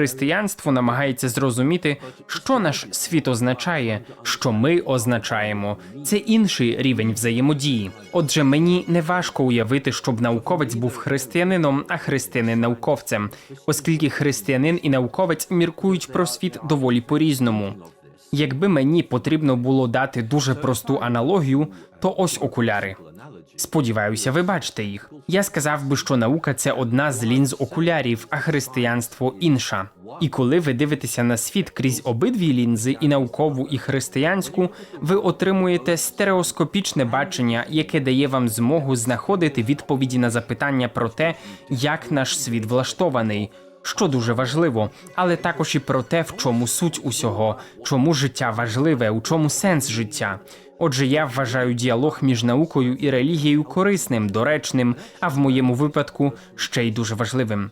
Християнство намагається зрозуміти, що наш світ означає, що ми означаємо. Це інший рівень взаємодії. Отже, мені не важко уявити, щоб науковець був християнином, а християнин науковцем, оскільки християнин і науковець міркують про світ доволі по-різному. Якби мені потрібно було дати дуже просту аналогію, то ось окуляри. Сподіваюся, ви бачите їх. Я сказав би, що наука це одна з лінз окулярів, а християнство інша. І коли ви дивитеся на світ крізь обидві лінзи, і наукову, і християнську, ви отримуєте стереоскопічне бачення, яке дає вам змогу знаходити відповіді на запитання про те, як наш світ влаштований. Що дуже важливо, але також і про те, в чому суть усього, чому життя важливе, у чому сенс життя. Отже, я вважаю діалог між наукою і релігією корисним, доречним, а в моєму випадку ще й дуже важливим.